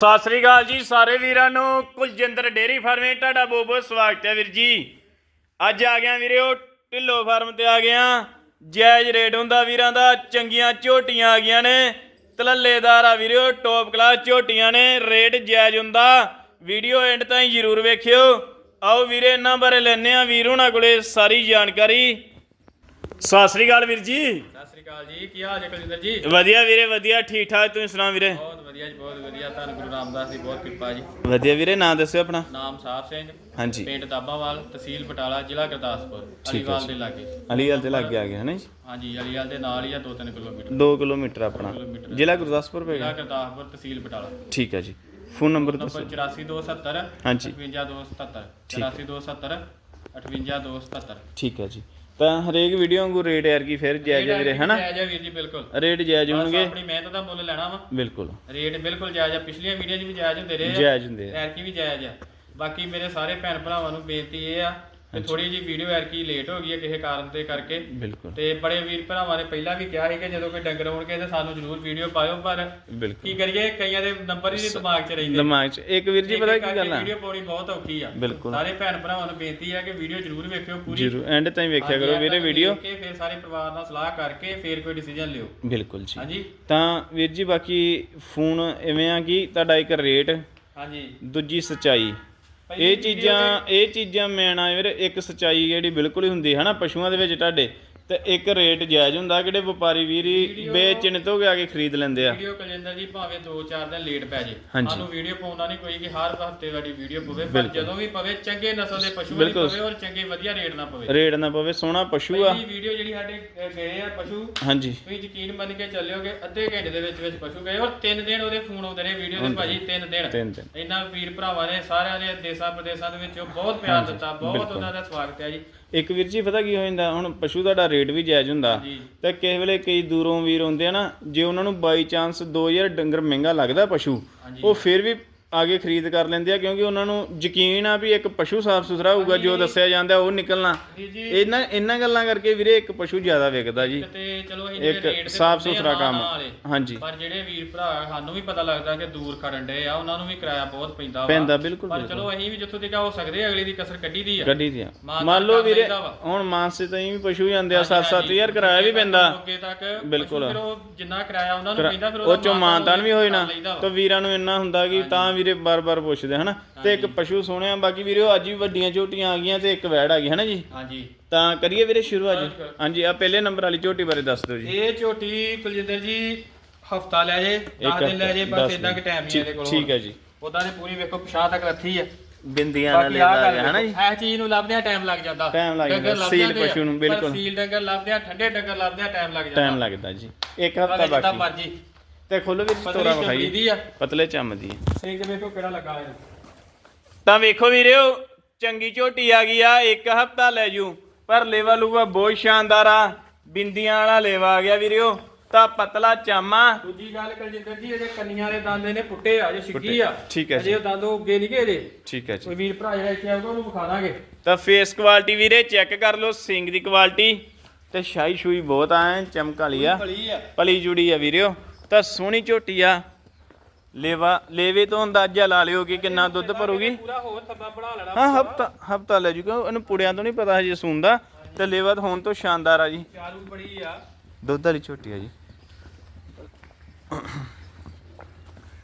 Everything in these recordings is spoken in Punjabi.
ਸਤਿ ਸ੍ਰੀ ਅਕਾਲ ਜੀ ਸਾਰੇ ਵੀਰਾਂ ਨੂੰ। ਕੁਲਜਿੰਦਰ ਡੇਰੀ ਫਾਰਮੇ ਤੁਹਾਡਾ ਬਹੁਤ ਬਹੁਤ ਸਵਾਗਤ ਹੈ ਵੀਰ ਜੀ। ਅੱਜ ਆ ਗਿਆ ਵੀਰੇ ਉਹ ਢਿੱਲੋ ਫਾਰਮ ਤੇ ਆ ਗਿਆ। ਜਾਇਜ਼ ਰੇਟ ਹੁੰਦਾ ਵੀਰਾਂ ਦਾ ਚੰਗੀਆਂ ਝੋਟੀਆਂ ਆ ਗਈਆਂ ਨੇ। ਤਲੱਲੇਦਾਰ ਆ ਵੀਰੇ ਉਹ ਟੌਪ ਕਲਾਸ ਝੋਟੀਆਂ ਨੇ ਰੇਟ ਜਾਇਜ਼ ਹੁੰਦਾ। ਵੀਡੀਓ ਐਂਡ ਤਾਈਂ ਜ਼ਰੂਰ ਵੇਖਿਓ। ਆਓ ਵੀਰੇ ਇਹਨਾਂ ਬਾਰੇ ਲੈਣੇ ਆ ਵੀਰ ਉਹਨਾਂ ਕੋਲੇ ਸਾਰੀ ਜਾਣਕਾਰੀ। ਸਤਿ ਸ੍ਰੀ ਅਕਾਲ ਵੀਰ ਜੀ। ਸਤਿ ਸ੍ਰੀ ਅਕਾਲ ਜੀ ਕੀ ਹਾਲ ਹੈ ਕੁਲਜਿੰਦਰ ਜੀ? ਵਧੀਆ ਵੀਰੇ ਵਧੀਆ ਠੀਕ ਠਾਕ ਤੁਸੀਂ ਸੁਣਾਓ ਵੀਰੇ? ਬਹੁਤ ਵਧੀਆ ਜੀ ਬਹੁਤ ਵਧੀਆ। ਧੰਨ ਗੁਰੂ ਰਾਮਦਾਸ ਦੀ ਬਹੁਤ ਕਿਰਪਾ ਜੀ। ਵਧੀਆ ਵੀਰੇ ਨਾਂ ਦੱਸਿਓ ਆਪਣਾ। ਨਾਮ ਸਾਹਿਬ ਸਿੰਘ। ਹਾਂਜੀ। ਪਿੰਡ ਦਾਬਾਵਾਲ ਤਹਿਸੀਲ ਬਟਾਲਾ ਜ਼ਿਲ੍ਹਾ ਗੁਰਦਾਸਪੁਰ ਅਲੀਵਾਲ ਦੇ ਲਾਗੇ। ਅਲੀਵਾਲ ਤੇ ਲੱਗ ਗਿਆ ਹੈ ਨਾ ਜੀ? ਹਾਂਜੀ ਅਲੀਵਾਲ ਦੇ ਨਾਲ ਹੀ ਆ 2-3 ਕਿਲੋਮੀਟਰ। 2 ਕਿਲੋਮੀਟਰ ਆਪਣਾ। ਕਿਲੋਮੀਟਰ। ਜ਼ਿਲ੍ਹਾ ਗੁਰਦਾਸਪੁਰ ਜ਼ਿਲ੍ਹਾ ਪਏਗਾ ਗੁਰਦਾਸਪੁਰ ਤਹਿਸੀਲ ਬਟਾਲਾ। ਠੀਕ ਹੈ ਜੀ। ਫੋਨ ਨੰਬਰ ਦੱਸੋ। ਨੰਬਰ 84270 ਹਾਂਜੀ। 58277 ਠੀਕ ਹੈ। 84270 58277 ਠੀਕ ਹੈ ਜੀ। ਤਾਂ ਹਰੇਕ ਵੀਡੀਓ ਵਾਂਗੂ ਰੇਟ ਯਾਰ ਕੀ ਫਿਰ ਜਾਇਜ਼ ਵੀਰੇ ਹਨਾ? ਜਾਇਜ਼ ਵੀਰ ਜੀ ਬਿਲਕੁਲ। ਰੇਟ ਜਾਇਜ਼ ਹੋਣਗੇ। ਆਪਣੀ ਮਿਹਨਤ ਦਾ ਮੁੱਲ ਲੈਣਾ ਵਾ। ਬਿਲਕੁਲ। ਰੇਟ ਬਿਲਕੁਲ ਜਾਇਜ਼ ਆ। ਪਿਛਲੀਆਂ ਵੀਡੀਓ 'ਚ ਵੀ ਜਾਇਜ਼ ਹੁੰਦੇ ਰਹੇ ਜਾਇਜ਼ ਹੁੰਦੇ ਆ। ਐਰਕੀ ਵੀ ਜਾਇਜ਼ ਆ। ਬਾਕੀ ਮੇਰੇ ਸਾਰੇ ਭੈਣ ਭਰਾਵਾਂ ਨੂੰ ਬੇਨਤੀ ਇਹ ਆ ਕਿ ਥੋੜੀ ਜੀ ਵੀਡੀਓ ਐਰਕੀ ਲੇਟ ਹੋ ਗਈ ਹੈ ਕਿਸੇ ਕਾਰਨ ਦੇ ਕਰਕੇ। ਬਿਲਕੁਲ। ਤੇ ਬੜੇ ਵੀਰ ਭਰਾਵਾਂ ਨੇ ਪਹਿਲਾਂ ਵੀ ਕਿਹਾ ਸੀ ਕਿ ਜਦੋਂ ਕੋਈ ਡੰਗਰ ਹੋਣਗੇ ਤੇ ਸਾਨੂੰ ਜ਼ਰੂਰ ਵੀਡੀਓ ਪਾਇਓ ਪਰ ਕੀ ਕਰੀਏ ਕਈਆਂ ਦੇ ਨੰਬਰ ਹੀ ਨਹੀਂ ਦਿਮਾਗ 'ਚ ਰਹਿੰਦੇ। ਦਿਮਾਗ 'ਚ। ਇੱਕ ਵੀਰ ਜੀ ਪਤਾ ਕੀ ਗੱਲ ਆ? ਵੀਡੀਓ ਪਾਉਣੀ ਬਹੁਤ ਔਖੀ ਆ। ਸਾਰੇ ਭੈਣ ਭਰਾਵਾਂ ਨੂੰ ਬੇਨਤੀ ਆ ਕਿ ਵੀਡੀਓ ਜ਼ਰੂਰ ਵੇਖਿਓ ਪੂਰੀ। ਜਰੂਰ ਐਂਡ ਤਾਈਂ ਵੇਖਿਆ ਕਰੋ ਵੀਰੇ ਵੀਡੀਓ। ਕੇ ਫਿਰ ਸਾਰੇ ਪਰਿਵਾਰ ਨਾਲ ਸਲਾਹ ਕਰਕੇ ਫਿਰ ਕੋਈ ਡਿਸੀਜਨ ਲਿਓ। ਬਿਲਕੁਲ ਜੀ। ਹਾਂਜੀ। ਤਾਂ ਵੀਰ ਜੀ ਬਾਕੀ ਫੋਨ ਐਵੇਂ ਆ ਕਿ ਤੁਹਾਡਾ ਇੱਕ ਰੇਟ ਹਾਂਜੀ। ਦੂਜੀ ਸਚਾਈ। ਇਹ ਚੀਜ਼ਾਂ ਇਹ ਚੀਜ਼ਾਂ ਮੈਨ ਆ ਵੀਰ ਇੱਕ ਸਚਾਈ ਜਿਹੜੀ ਬਿਲਕੁਲ ਹੀ ਹੁੰਦੀ ਹੈ ਨਾ ਪਸ਼ੂਆਂ ਦੇ ਵਿੱਚ ਤੁਹਾਡੇ। ਤੇ ਇੱਕ ਰੇਟ ਜਾਇਜ਼ ਹੁੰਦਾ ਕਿਹੜੇ ਵਪਾਰੀ ਵੀਰੀ ਬੇਚਿੰਤ ਹੋ ਕੇ ਆ ਕੇ ਖਰੀਦ ਲੈਂਦੇ ਆ। ਵੀਡੀਓ ਕਲੈਂਡਰ ਜੀ ਭਾਵੇਂ 2-4 ਦਿਨ ਲੇਟ ਪੈ ਜੇ। ਹਾਂਜੀ। ਸਾਨੂੰ ਵੀਡੀਓ ਪਾਉਣਾ ਨਹੀਂ ਕੋਈ ਕਿ ਹਰ ਹਫ਼ਤੇ ਵਾਲੀ ਵੀਡੀਓ ਪਵੇ ਪਰ ਜਦੋਂ ਵੀ ਪਵੇ ਚੰਗੇ ਨਸਲ ਦੇ ਪਸ਼ੂ ਬਿਲਕੁਲ। ਪਵੇ ਔਰ ਚੰਗੇ ਵਧੀਆ ਰੇਟ ਨਾ ਪਵੇ। ਰੇਟ ਨਾ ਪਵੇ ਸੋਹਣਾ ਪਸ਼ੂ ਆ। ਪਹਿਲੀ ਵੀਡੀਓ ਜਿਹੜੀ ਸਾਡੇ ਅ, ਗਏ ਆ ਪਸ਼ੂ ਹਾਂਜੀ। ਤੁਸੀਂ ਯਕੀਨ ਮੰਨ ਕੇ ਚੱਲਿਓਗੇ ਅੱਧੇ ਘੰਟੇ ਦੇ ਵਿੱਚ ਵਿੱਚ ਪਸ਼ੂ ਗਏ ਔਰ 3 ਦਿਨ ਉਹਦੇ ਫੋਨ ਆਉਂਦੇ ਨੇ ਵੀਡੀਓ ਦੇ ਭਾਜੀ 3 ਦਿਨ। ਤਿੰਨ ਇਹਨਾਂ ਵੀਰ ਭਰਾਵਾਂ ਨੇ ਸਾਰਿਆਂ ਨੇ ਦੇਸਾਂ ਪ੍ਰਦੇਸਾਂ ਦੇ ਵਿੱਚ ਬਹੁਤ ਪਿਆਰ ਦਿੱਤਾ ਬਹੁਤ ਉਹਨਾਂ ਦਾ ਸਵਾਗਤ ਹੈ ਜੀ। ਇੱਕ ਵੀਰ ਜੀ ਪਤਾ ਕੀ ਹੋ ਜਾਂਦਾ? ਹੁਣ ਪਸ਼ੂ ਤੁਹਾਡਾ ਰੇਟ ਵੀ ਜਾਇਜ਼ ਹੁੰਦਾ। ਤੇ ਕਿਸੇ ਵੇਲੇ ਕਈ ਦੂਰੋਂ ਵੀਰ ਹੁੰਦੇ ਆ ਨਾ ਜੇ ਉਹਨਾਂ ਨੂੰ ਬਾਈ ਚਾਂਸ 2000 ਡੰਗਰ ਮਹਿੰਗਾ ਲੱਗਦਾ ਪਸ਼ੂ। ਉਹ ਫਿਰ ਵੀ ਆਗੇ ਖਰੀਦ ਕਰ ਲੈਂਦੇ ਆ ਕਿਉਂਕਿ ਉਹਨਾਂ ਨੂੰ ਯਕੀਨ ਆ ਵੀ ਇੱਕ ਪਸ਼ੂ ਸਾਫ਼ ਸੁਥਰਾ ਹੋਊਗਾ ਜੋ ਦੱਸਿਆ ਜਾਂਦਾ ਉਹ ਨਿਕਲਣਾ। ਇਹਨਾਂ ਇਹਨਾਂ ਗੱਲਾਂ ਕਰਕੇ ਵੀਰੇ ਇੱਕ ਪਸ਼ੂ ਜ਼ਿਆਦਾ ਵਿਕਦਾ ਜੀ। ਤੇ ਚਲੋ ਅਸੀਂ ਇੱਕ ਤੇ ਸਾਫ਼ ਆ ਸੁਥਰਾ ਕੰਮ ਹਾਂਜੀ। ਪਰ ਜਿਹੜੇ ਵੀਰ ਭਰਾ ਸਾਨੂੰ ਵੀ ਪਤਾ ਲੱਗਦਾ ਕਿ ਦੂਰ ਖੜਨ ਦੇ ਆ ਉਹਨਾਂ ਨੂੰ ਵੀ ਕਿਰਾਇਆ ਬਹੁਤ ਪੈਂਦਾ ਵਾ। ਪੈਂਦਾ ਬਿਲਕੁਲ ਪਰ ਚਲੋ ਅਸੀਂ ਵੀ ਜਿੱਥੋਂ ਤੱਕ ਹੋ ਸਕਦੇ ਆ, ਅਗਲੀ ਦੀ ਕਸਰ ਕੱਢੀ ਦੀ ਆ। ਗੱਡੀ ਦੀਆਂ ਮਾਨ ਮੰਨ ਲਓ ਵੀਰੇ। ਹੁਣ ਮਾਨਸੇ ਤਾਈਂ ਵੀ ਪਸ਼ੂ ਜਾਂਦੇ ਆ 7-7000 ਕਿਰਾਇਆ ਵੀ ਪੈਂਦਾ। ਬਿਲਕੁਲ। ਫਿਰ ਉਹ ਜਿੰਨਾ ਕਿਰਾਇਆ ਉਹਨਾਂ ਨੂੰ ਪੈਂਦਾ ਫਿਰ ਉਹ ਚੋਂ ਮਾਨਤਾਨ ਵੀ ਹੋਏ ਨਾ। ਤਾਂ ਵੀਰਾਂ ਨੂੰ ਇੰਨਾ ਹੁੰਦਾ ਕਿ ਤਾਂ ਵੀਰੇ ਬਾਰ-ਬਾਰ ਪੁੱਛਦੇ ਹਨਾ? ਤੇ ਇੱਕ ਪਸ਼ੂ ਸੋਹਣਿਆ ਬਾਕੀ ਵੀਰੇ ਉਹ ਅੱਜ ਵੀ ਵੱਡੀਆਂ ਝੋਟੀਆਂ ਆ ਗਈਆਂ ਤੇ ਇੱਕ ਵੈੜ ਆ ਗਈ ਹਨਾ ਜੀ? ਹਾਂਜੀ। ਤਾਂ ਕਰੀਏ ਵੀਰੇ ਸ਼ੁਰੂ ਅੱਜ? ਹਾਂਜੀ ਆ ਪਹਿਲੇ ਨੰਬਰ ਵਾਲੀ ਝੋਟੀ ਬਾਰੇ ਦੱਸ ਦਿਓ ਜੀ। ਇਹ ਝੋਟੀ ਕੁਲਜਿੰਦਰ ਜੀ ਹਫਤਾ ਲੈ ਜੇ 10 ਦਿਨ ਲੈ ਜੇ ਬਸ ਇਦਾਂ। ਕਿ ਟਾਈਮ ਨਹੀਂ ਇਹਦੇ ਕੋਲ। ਠੀਕ ਹੈ ਜੀ। ਉਦਾਂ ਦੇ ਪੂਰੀ ਵੇਖੋ ਪਛਾਣ ਤੱਕ ਰੱਥੀ ਆ। ਬਿੰਦੀਆਂ ਨਾਲ ਲੈ ਗੱਲ ਗਿਆ ਹਨਾ ਜੀ? ਇਹ ਚੀਜ਼ ਨੂੰ ਲੱਭਦਿਆਂ ਟਾਈਮ ਲੱਗ ਜਾਂਦਾ। Time ਲੱਗ ਜਾਂਦਾ, ਸੀਲ ਪਸ਼ੂ ਨੂੰ, ਬਿਲਕੁਲ। ਸੀਲ ਡੰਗਰ ਲੱਭਦਿਆਂ ਠੰਡੇ ਡੰਗਰ ਲੱਭਦਿਆਂ ਟਾਈਮ ਲੱਗ ਜਾਂਦਾ। ਟਾਈਮ ਲੱਗਦਾ ਜੀ। ਇੱਕ ਹਫਤਾ ਜਿੱਦਾਂ ਬਾਕੀ। ਮਰਜ਼ੀ। ਤੇ ਖੋਲੋ ਵੀਰ ਤੋਰਾ ਵਿਖਾਈ। ਦੀ ਆ। ਪਤਲੇ ਚੰਮ ਦੀ। ਸੇਕ ਵੇਖੋ ਕਿਹੜਾ ਲੱਗਾ ਹੈ ਤਾਂ ਵੇਖੋ ਵੀਰਿਓ ਚੰਗੀ ਝੋਟੀ ਆ ਗਈ ਆ ਇੱਕ ਹਫਤਾ ਲੈ ਜੂ ਪਰ ਲੇਵਾ ਲੂਗਾ ਬਹੁਤ ਸ਼ਾਨਦਾਰ ਆ। ਬਿੰਦੀਆਂ ਵਾਲਾ ਲੇਵਾ ਆ ਗਿਆ ਵੀਰਿਓ ਤਾਂ ਪਤਲਾ ਚਾਮਾ ਦੂਜੀ ਗੱਲ ਕਲਜਿੰਦਰ ਜੀ ਇਹਦੇ ਕੰਨੀਆਂ ਦੇ ਦੰਦ ਇਹਨੇ ਪੁੱਟੇ ਆ ਜੇ ਸਿੱਗੀ ਆ। ਠੀਕ ਹੈ ਅਜੇ ਉਹ ਦੰਦ ਉੱਗੇ ਨਹੀਂ ਗਏ ਜੇ ਠੀਕ ਹੈ ਜੀ। ਕੋਈ ਵੀਰ ਭਰਾ ਜਿਹੜਾ ਇੱਥੇ ਆਊਗਾ ਉਹਨੂੰ ਵਿਖਾ ਦਾਂਗੇ। ਤਾਂ ਫੇਸ ਕੁਆਲਿਟੀ ਵੀਰੇ ਚੈੱਕ ਕਰ ਲਓ ਸਿੰਗ ਦੀ ਕੁਆਲਿਟੀ ਤੇ ਸ਼ਾਈ ਸ਼ੂਈ ਬਹੁਤ ਆ ਐਨ ਚਮਕ ਵਾਲੀ ਆ। ਭਲੀ ਆ। ਪਲੀ ਜੁੜੀ ਆ ਵੀਰਿਓ ਤਾਂ ਸੋਹਣੀ ਝੋਟੀ ਆ। ਲੇਵਾ ਲੇਵੇ ਤੋਂ ਅੰਦਾਜ਼ਾ ਲਾ ਲਿਓ ਕਿ ਕਿੰਨਾ ਦੁੱਧ ਭਰੂਗੀ। ਪੂਰਾ ਹੋਰ ਥੱਬਾ ਬਣਾ ਲੈਣਾ। ਹਾਂ ਹਫਤਾ ਹਫਤਾ ਲੈ ਜੂਗਾ ਇਹਨੂੰ ਪੁੜਿਆਂ ਤੋਂ ਨਹੀਂ ਪਤਾ ਹਜੇ ਸੂੰਦਾ ਤੇ ਲੇਵਾ ਤਾਂ ਹੁਣ ਤੋਂ ਸ਼ਾਨਦਾਰ ਆ ਜੀ। ਚਾਰੂ ਬੜੀ ਆ। ਦੁੱਧ ਵਾਲੀ ਝੋਟੀ ਆ ਜੀ।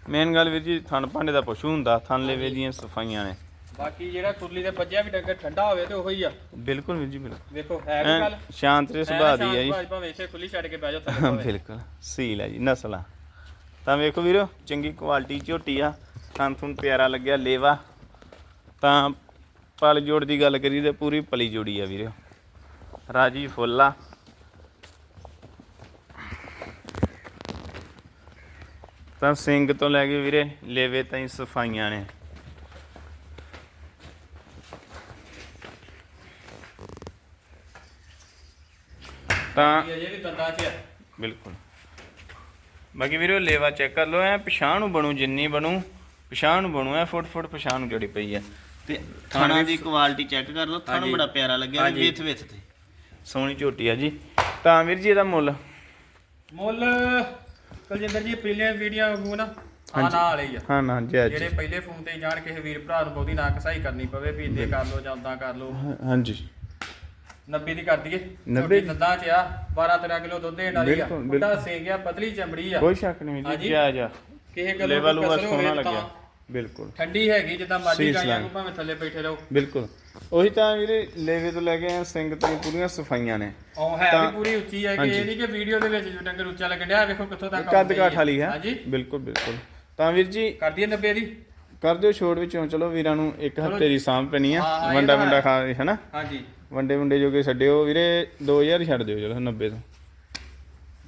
ਮੇਨ ਗੱਲ ਵੀਰ ਜੀ ਥਣ ਭਾਂਡੇ ਦਾ ਪਸ਼ੂ ਹੁੰਦਾ। ਥਣ ਲੇਵੇ ਦੀਆਂ ਸਫਾਈਆਂ ਨੇ। ਬਾਕੀ ਜਿਹੜਾ ਕੁਰਲੀ ਦੇ ਵੱਜਿਆ ਵੀ ਡੰਗਰ ਠੰਡਾ ਹੋਵੇ ਤੇ ਉਹੀ ਆ। ਬਿਲਕੁਲ ਵੀਰ ਜੀ ਬਿਲਕੁਲ। ਵੇਖੋ ਹੈ ਗੱਲ ਸ਼ਾਂਤ ਤੇ ਸੁਭਾਅ ਦੀ ਆ ਜੀ। ਭਾਜ ਭਾਵੇਂ ਖੁੱਲੀ ਛੱਡ ਕੇ ਬਹਿ ਜਾਓ ਭਾਵੇਂ। ਬਿਲਕੁਲ। ਸੀਲ ਆ ਜੀ ਨਸਲਾਂ। ਤਾਂ ਵੇਖੋ ਵੀਰੋ ਚੰਗੀ ਕੁਆਲਿਟੀ ਝੋਟੀ ਆ। ਥੁਣ ਪਿਆਰਾ ਲੱਗਿਆ ਲੇਵਾ। ਤਾਂ ਪਲ ਜੋੜ ਦੀ ਗੱਲ ਕਰੀ ਤੇ ਪੂਰੀ ਪਲੀ ਜੋੜੀ ਆ ਵੀਰੋ। ਰਾਜੀ ਫੁੱਲ ਆ। ਤਾਂ ਸਿੰਘ ਤੋਂ ਲੈ ਕੇ ਵੀਰੇ ਲੇਵੇ ਤਾਈਂ ਸਫਾਈਆਂ ਨੇ। ਤਾਂ ਇਹ ਅਜੇ ਵੀ ਦੰਦਾਂ 'ਚ ਆ। ਬਿਲਕੁਲ। ਬਾਕੀ ਵੀਰੋ ਲੇਵਾ ਚੈੱਕ ਕਰ ਲਓ ਐ ਪਛਾਣ ਨੂੰ ਬਣੂ ਜਿੰਨੀ ਬਣੂ ਪਛਾਣ ਨੂੰ ਬਣੂ ਐ ਫੁੱਟ ਫੁੱਟ ਪਛਾਣ ਨੂੰ ਜੜੀ ਪਈ ਐ ਤੇ ਥਾਣਾ ਦੀ ਕੁਆਲਿਟੀ ਚੈੱਕ ਕਰ ਲਓ ਥਾਣਾ ਬੜਾ ਪਿਆਰਾ ਲੱਗਿਆ। ਵਿਥ ਵਿਥ ਤੇ। ਸੋਹਣੀ ਝੋਟੀ ਆ ਜੀ। ਤਾਂ ਵੀਰ ਜੀ ਇਹਦਾ ਮੁੱਲ? ਮੁੱਲ ਕੁਲਜਿੰਦਰ ਜੀ ਪਹਿਲੀਆਂ ਵੀਡੀਓ ਨਾ ਹਾਂ ਨਾ ਵਾਲੇ ਹੀ ਆ। ਹਾਂ ਨਾ ਜੈ ਜੀ ਜਿਹੜੇ ਪਹਿਲੇ ਫੋਨ ਤੇ ਜਾਣ ਕਿਸੇ ਵੀਰ ਭਰਾ ਨੂੰ ਬਹੁਤੀ ਨਾ ਕਸਾਈ ਕਰਨੀ ਪਵੇ ਵੀ ਇਦੇ ਕਰ ਲੋ ਜਾਂ ਉਦਾਂ ਕਰ ਲੋ ਹਾਂ- ਹਾਂਜੀ। 90 ਦੀ ਕਰ ਦਈਏ। 90 90 ਦੰਦਾਂ ਚ ਆ 12 13 ਕਿਲੋ ਦੁੱਧ ਦੇਣ ਵਾਲੀ ਆ। ਬਿਲਕੁਲ, ਮੁੰਡਾ ਸਿੰਘ ਆ ਪਤਲੀ ਚਮੜੀ ਆ। ਕੋਈ ਸ਼ੱਕ ਨਹੀਂ ਜੀ ਹਾਂਜੀ। ਜੈ ਜਾ। ਕਿਸੇ ਗੱਲੋਂ ਲੈਵਲ ਉਹ ਸੋਹਣਾ ਲੱਗਿਆ। ਬਿਲਕੁਲ। ਠੰਡੀ ਹੈਗੀ ਜਿੱਦਾਂ ਗਾਈਆਂ ਲੈਣ। ਕੋ ਭਾਵੇਂ ਥੱਲੇ ਬੈਠੇ ਰਹੋ। ਬਿਲਕੁਲ। ਉਹੀ ਤਾਂ ਵੀਰੇ ਲੇਵੇ ਤੋਂ ਲੈ ਕੇ ਆਏ ਸਿੰਘ ਤਾਈਂ ਪੂਰੀਆਂ ਸਫਾਈਆਂ ਨੇ। ਉਹ ਹੈ ਤਾਂ- ਵੀ ਪੂਰੀ ਉੱਚੀ ਹੈ ਕਿ ਹਾਂਜੀ। ਇਹ ਨਹੀਂ ਕਿ ਵੀਡੀਓ ਦੇ ਵਿੱਚ ਜੋ ਡੰਗਰ ਉੱਚਾ ਲੱਗਣ ਡਿਆ ਵੇਖੋ ਕਿੱਥੋਂ ਤੱਕ ਕੱਦ ਆਉਂਦੀ ਕਾਠ ਵਾਲੀ ਹੈ। ਹਾਂਜੀ। ਬਿਲਕੁਲ ਬਿਲਕੁਲ। ਤਾਂ ਵੀਰ ਜੀ ਕਰ ਦਈਏ 90 ਦੀ। ਕਰ ਦਿਓ ਛੋੜ ਵਿੱਚੋਂ ਚਲੋ ਵੀਰਾਂ ਨੂੰ ਇੱਕ ਹਫ਼ਤੇ ਦੀ ਸਾਂਭ ਪੈਣੀ ਆ। ਹਾਂ, ਹਾਂ, ਇਹ ਵੰਡਾ ਤਾਂ ਵੰਡਾ ਹੈ। ਖਾ ਹੈਨਾ ਹਾਂਜੀ। ਵੰਡੇ ਵੰਡੇ ਜੋ ਕਿ ਛੱਡਿਓ। ਵੀਰੇ 2000 ਹੀ ਛੱਡ ਦਿਓ ਚਲੋ 90 ਤੋਂ।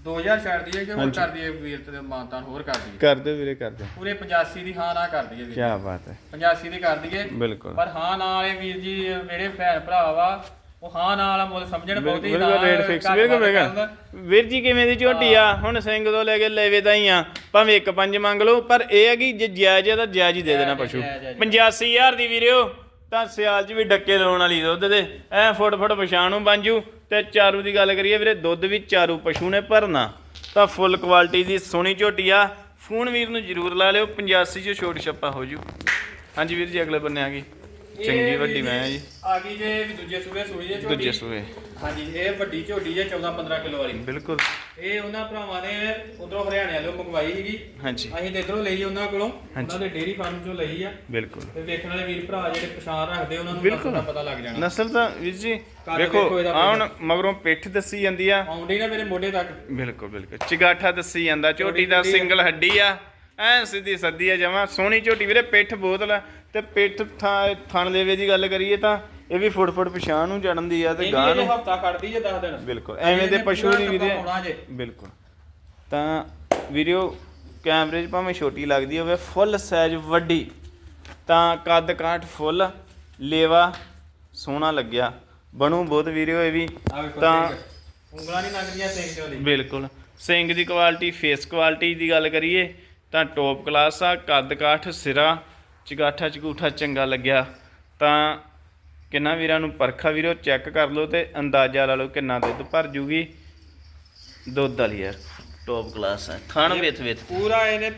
2000 ਛੱਡ ਦਈਏ ਕਿ ਹੋਰ। ਕਰ ਦਈਏ ਵੀਰ ਤੇ ਮਾਨਤਾਨ ਹੋਰ ਕਰ ਦਈਏ? ਕਰ ਦਿਓ ਵੀਰੇ ਕਰ ਦਿਓ। ਪੂਰੇ 85 ਦੀ ਹਾਂ ਨਾ ਕਰ ਦਈਏ ਕੀ ਬਾਤ ਹੈ। 85 ਦੀ ਕਰ ਦਈਏ। ਬਿਲਕੁਲ। ਪਰ ਹਾਂ ਨਾ ਵਾਲੇ ਵੀਰ ਜੀ ਜਿਹੜੇ ਭੈਣ ਭਰਾ ਵਾ ਉਹ ਹਾਂ ਨਾ ਵਾਲਾ ਮੁੱਲ ਸਮਝਣ ਬਹੁਤੀ ਬਿਲਕੁਲ ਰੇਟ ਫਿਕਸ ਬਿਲਕੁਲ ਬਿਲਕੁਲ। ਵੀਰ ਜੀ ਕਿਵੇਂ ਦੀ ਝੋਟੀ ਆ? ਹੁਣ ਸਿੰਘ ਤੋਂ ਲੈ ਕੇ ਲੈਵੇ ਤਾਂ ਹੀ ਆ। ਭਾਵੇਂ ਇੱਕ ਪੰਜ ਮੰਗ ਲਓ ਪਰ ਇਹ ਹੈ ਕਿ ਜੇ ਜਾਇਜ਼ ਹੈ ਤਾਂ ਜਾਇਜ਼ ਹੀ ਦੇ ਦੇਣਾ ਪਸ਼ੂ। ਜਾਇਜ਼, ਜਾਇਜ਼। 85000 ਦੀ ਵੀਰਿਓ। ਤਾਂ ਸਿਆਲ 'ਚ ਵੀ ਡੱਕੇ ਲਾਉਣ ਵਾਲੀ ਦੁੱਧ ਦੇ। ਐ ਫੁੱਟ ਫੁੱਟ ਪਛਾਣ ਬਾਂਜੂ ਤੇ ਚਾਰੂ ਦੀ ਗੱਲ ਕਰੀਏ ਵੀਰੇ ਦੁੱਧ ਵੀ ਚਾਰੂ ਪਸ਼ੂ ਨੇ ਭਰਨਾ। ਤਾਂ ਫੁੱਲ ਕੁਆਲਿਟੀ ਦੀ ਸੋਹਣੀ ਝੋਟੀ ਆ। ਫੋਨ ਵੀਰ ਨੂੰ ਜ਼ਰੂਰ ਲਾ ਲਿਓ 85 'ਚ ਛੋਟ ਛੱਪਾ ਹੋ ਜੂ। ਹਾਂਜੀ ਵੀਰ ਜੀ ਅਗਲੇ ਬੰਨੇ ਆ ਗਈ। ਚੰਗੀ ਵੱਡੀ ਮੈਂ ਆ ਜੀ। ਆ ਗਈ ਜੇ ਵੀ ਦੂਜੇ ਸੂਰੇ ਸੂਈ ਜੇ ਝੋਟੀ। ਦੂਜੇ ਸੂਏ ਹਾਂਜੀ ਇਹ ਵੱਡੀ ਝੋਟੀ ਜੇ 14 15 ਕਿਲੋ ਵਾਲੀ। ਬਿਲਕੁਲ। ਇਹ ਉਹਨਾਂ ਭਰਾਵਾਂ ਨੇ ਉਧਰੋਂ ਹਰਿਆਣੇ ਵਾਲੋਂ ਮੰਗਵਾਈ ਸੀਗੀ। ਹਾਂਜੀ। ਅਸੀਂ ਤੇ ਇਧਰੋਂ ਲਈ ਉਹਨਾਂ ਕੋਲੋਂ। ਉਹਨਾਂ ਦੇ ਡੇਅਰੀ ਫਾਰਮ ਚੋਂ ਲਈ ਆ। ਬਿਲਕੁਲ। ਤੇ ਵੇਖਣ ਵਾਲੇ ਵੀਰ ਭਰਾ ਜਿਹੜੇ ਪਛਾਣ ਰੱਖਦੇ ਉਹਨਾਂ ਨੂੰ ਬਿਲਕੁਲ। ਨਸਲ ਦਾ ਪਤਾ ਲੱਗ ਜਾਣਾ। ਨਸਲ ਤਾਂ ਵੀਰ ਜੀ ਵੇਖੋ ਹੁਣ ਮਗਰੋਂ ਪਿੱਠ ਦੱਸੀ ਜਾਂਦੀ ਆ। ਆਉਂਦੀ ਨਾ ਮੇਰੇ ਮੋਢੇ ਤੱਕ। ਬਿਲਕੁਲ ਬਿਲਕੁਲ। ਚਿਗਾਠਾ ਦੱਸੀ ਜਾਂਦਾ ਝੋਟੀ ਦਾ ਸਿੰਗਲ ਹੱਡੀ ਆ। ਐ ਸਿੱਧੀ ਸੱਦੀ ਆ ਜਮਾ। ਸੋਹਣੀ ਝੋਟੀ। ਵੀਰੇ ਪਿੱਠ ਬੋਤਲ ਤੇ ਪਿੱਠ ਥਾਂ ਥਣ ਦੇਵੇ ਦੀ ਗੱਲ ਕਰੀਏ ਤਾਂ ਇਹ ਵੀ ਫੁੱਟ ਫੁੱਟ ਪਛਾਣ ਨੂੰ ਚੜਨ ਦੀ ਆ ਤੇ ਗਾਂ ਨੂੰ ਹਫਤਾ ਕੱਢਦੀ ਜੇ 10 ਦਿਨ। ਬਿਲਕੁਲ ਐਵੇਂ ਦੇ ਪਸ਼ੂ ਦੀ ਵੀਰੇ। ਬਿਲਕੁਲ। ਤਾਂ ਵੀਡੀਓ ਕੈਮਰੇ 'ਚ ਭਾਵੇਂ ਛੋਟੀ ਲੱਗਦੀ ਹੋਵੇ ਫੁੱਲ ਸਾਈਜ਼ ਵੱਡੀ ਤਾਂ ਕੱਦ ਕਾਠ ਫੁੱਲ ਲੇਵਾ ਸੋਹਣਾ ਲੱਗਿਆ। ਬਣੂ ਬਹੁਤ ਵੀਡੀਓ ਇਹ ਵੀ ਤਾਂ। ਉਂਗਲਾਂ ਨਹੀਂ ਲੱਗਦੀਆਂ ਸਿੰਘ ਉਹਦੀ ਬਿਲਕੁਲ। ਸਿੰਘ ਦੀ ਕੁਆਲਿਟੀ ਫੇਸ ਕੁਆਲਿਟੀ ਦੀ ਗੱਲ ਕਰੀਏ ਤਾਂ ਟੌਪ ਕਲਾਸ ਆ ਕੱਦ ਕਾਠ ਸਿਰਾ ਚਗਾਠਾ ਚਗੂਠਾ ਚੰਗਾ ਲੱਗਿਆ। ਤਾਂ ਕਿੰਨਾ ਵੀਰਾਂ ਨੂੰ ਪਰਖਾ ਵੀਰੋ ਚੈੱਕ ਕਰ ਲਓ ਤੇ ਅੰਦਾਜ਼ਾ ਲਾ ਲਓ ਕਿੰਨਾ ਦੁੱਧ ਭਰ ਜੂਗੀ। ਦੁੱਧ ਵਾਲੀ ਯਾਰ ਟੌਪ ਕਲਾਸ ਹੈ ਥਣ ਵਿੱਚ ਵਿੱਚ। ਪੂਰਾ ਇਹਨੇ